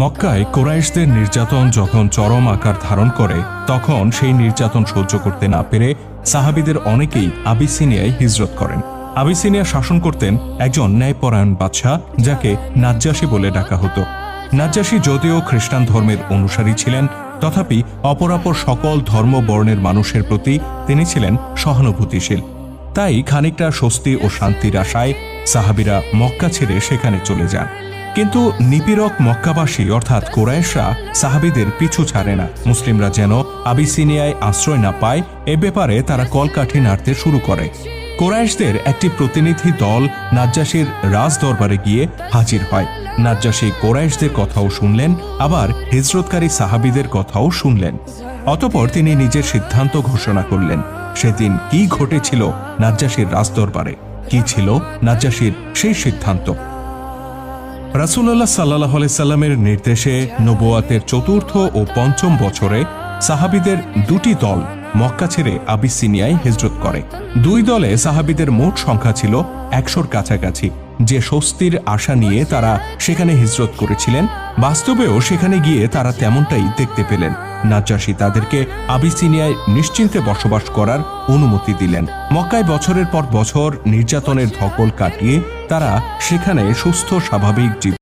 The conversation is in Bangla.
মক্কায় কোরাইশদের নির্যাতন যখন চরম আকার ধারণ করে, তখন সেই নির্যাতন সহ্য করতে না পেরে সাহাবিদের অনেকেই আবিসিনিয়ায় হিজরত করেন। আবিসিনিয়া শাসন করতেন একজন ন্যায়পরায়ণ বাদশাহ যাকে নাজ্জাসী বলে ডাকা হতো। নাজ্জাসী যদিও খ্রিস্টান ধর্মের অনুসারী ছিলেন, তথাপি অপরাপর সকল ধর্ম বর্ণের মানুষের প্রতি তিনি ছিলেন সহানুভূতিশীল। তাই খানিকটা স্বস্তি ও শান্তির আশায় সাহাবিরা মক্কা ছেড়ে সেখানে চলে যান। কিন্তু নিপীড়ক মক্কাবাসী, অর্থাৎ কোরাইশরা, সাহাবিদের পিছু ছাড়ে না। মুসলিমরা যেন আবিসিনিয়ায় আশ্রয় না পায়, এ ব্যাপারে তারা কলকাঠি নাড়তে শুরু করে। কোরাইশদের একটি প্রতিনিধি দল নাজ্জাসীর রাজ দরবারে গিয়ে হাজির হয়। নাজ্জাসী কোরাইশদের কথাও শুনলেন, আবার হিজরতকারী সাহাবিদের কথাও শুনলেন। অতপর তিনি নিজের সিদ্ধান্ত ঘোষণা করলেন, সেদিন কি ঘটেছিল নাজ্জাসীর রাজদরবারে? কি ছিল নাজ্জাসীর সেই সিদ্ধান্ত? রাসুল্লাহ সাল্লাহ সাল্লামের নির্দেশে নবুয়াতের চতুর্থ ও পঞ্চম বছরে সাহাবিদের দুটি দল মক্কা ছেড়ে আবিসিনিয়ায় হিজরত করে। দুই দলে সাহাবিদের মোট সংখ্যা ছিল একশোর কাছাকাছি। যে স্বস্তির আশা নিয়ে তারা সেখানে হিজরত করেছিলেন, বাস্তবেও সেখানে গিয়ে তারা তেমনটাই দেখতে পেলেন। নাজ্জাসী তাদেরকে আবিসিনিয়ায় নিশ্চিন্তে বসবাস করার অনুমতি দিলেন। মক্কায় বছরের পর বছর নির্যাতনের ধকল কাটিয়ে তারা সেখানে সুস্থ, স্বাভাবিক জীবন